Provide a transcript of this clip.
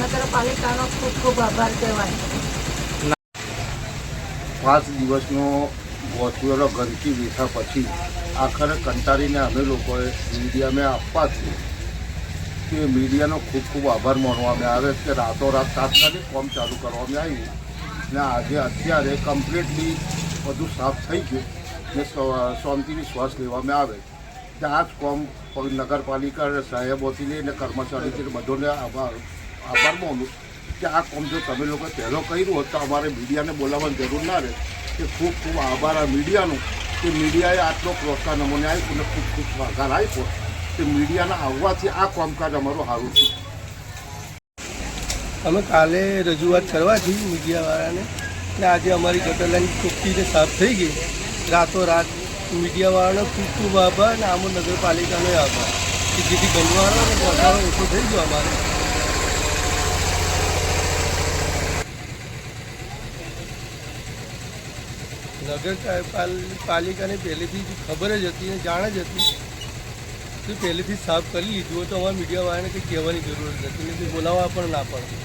નગરપાલિકાનો ખૂબ આભાર કહેવાય. પાંચ દિવસનો વોચવેલો ગંદકી વેઠા પછી આખરે કંટાળીને અમે લોકોએ મીડિયાને આપવાથી કે મીડિયાનો ખૂબ ખૂબ આભાર માનવામાં આવે કે રાતોરાત તાત્કાલિક કામ ચાલુ કરવામાં આવ્યું. ને આજે અત્યારે કમ્પ્લીટલી બધું સાફ થઈ ગયું. ને શાંતિની શ્વાસ લેવામાં આવે જ કામ નગરપાલિકા સાહેબોથી લઈને કર્મચારીથી બધોને આભાર. આભાર માનું કે આ કોમ જો તમે લોકો પહેલો કર્યું હોત તો અમારે મીડિયાને બોલાવવાની જરૂર ના રહે. કે ખૂબ ખૂબ આભાર આ મીડિયાનો કે મીડિયાએ આટલો પ્રોત્સાહન અમને આપ્યું અને ખૂબ ખૂબ સહકાર આપ્યો. કે મીડિયાના આવવાથી આ કામકાજ અમારું સારું છે અમે કાલે રજૂઆત કરવાથી મીડિયાવાળાને. કે આજે અમારી ગટર લાઈન ચોખ્ખીને સાફ થઈ ગઈ. રાતોરાત મીડિયાવાળાનો ખૂબ ખૂબ આભાર અને આમો નગરપાલિકાનો આભાર. કે જેથી ગંદવાળો અને પહોંચાડો ઓછો થઈ ગયો અમારે. નગર પાલિકાને પહેલેથી જ ખબર જ હતી અને જાણ જ હતી તો પહેલેથી સાફ કરી લીધું હોય તો અમારા મીડિયાવાળાને કંઈ કહેવાની જરૂર નથી. બોલાવવા પણ ના પડે.